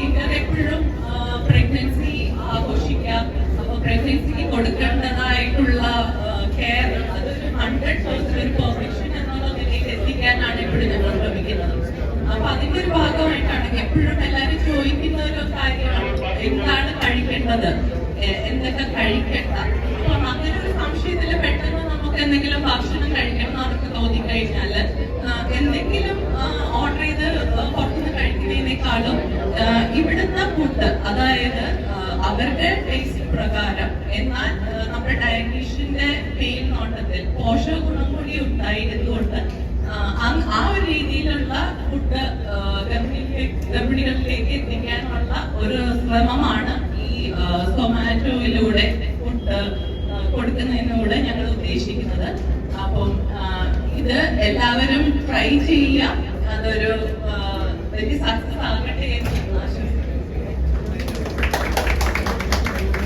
internet പ്രഗ്നൻസിക്ക് കൊടുക്കേണ്ടതായിട്ടുള്ള care hundred ഒരു പെർഫെക്ഷൻ എന്നുള്ള നിലയിൽ എത്തിക്കാനാണ് എപ്പോഴും ഞങ്ങൾ ശ്രമിക്കുന്നത്. അപ്പൊ അതിന്റെ ഒരു ഭാഗമായിട്ടാണ് എപ്പോഴും എല്ലാവരും ചോദിക്കുന്ന ഒരു കാര്യമാണ് എന്താണ് കഴിക്കേണ്ടത്? എന്തൊക്കെ കഴിക്കേണ്ട? അപ്പൊ അങ്ങനെ ഒരു സംശയത്തിൽ പെട്ടെന്ന് നമുക്ക് എന്തെങ്കിലും ഭക്ഷണം കഴിക്കണം എന്ന് അവർക്ക് തോന്നിക്കഴിഞ്ഞാൽ ആ, എന്തെങ്കിലും ഓർഡർ ചെയ്ത് ആ, പുറത്തുനിന്ന് കഴിക്കുന്നതിനേക്കാളും ആ, ഫുഡ് അതായത് അവരുടെ ടേസ്റ്റ് പ്രകാരം എന്നാൽ നമ്മുടെ ഡയറ്റീഷ്യന്റെ നോട്ടത്തിൽ പോഷക ഗുണം കൂടി ഉണ്ടായിരുന്നുകൊണ്ട് ആ, ഒരു രീതിയിലുള്ള ഫുഡ് ഗർഭിണികളിലേക്ക് എത്തിക്കാനുള്ള ഒരു ശ്രമമാണ് ഈ സൊമാറ്റോയിലൂടെ ഫുഡ് കൊടുക്കുന്നതിലൂടെ ഞങ്ങൾ ഉദ്ദേശിക്കുന്നത്. അപ്പം ഇത് എല്ലാവരും ട്രൈ ചെയ്യുക അതൊരു വലിയ സക്സസ് ആകട്ടെ എന്ന്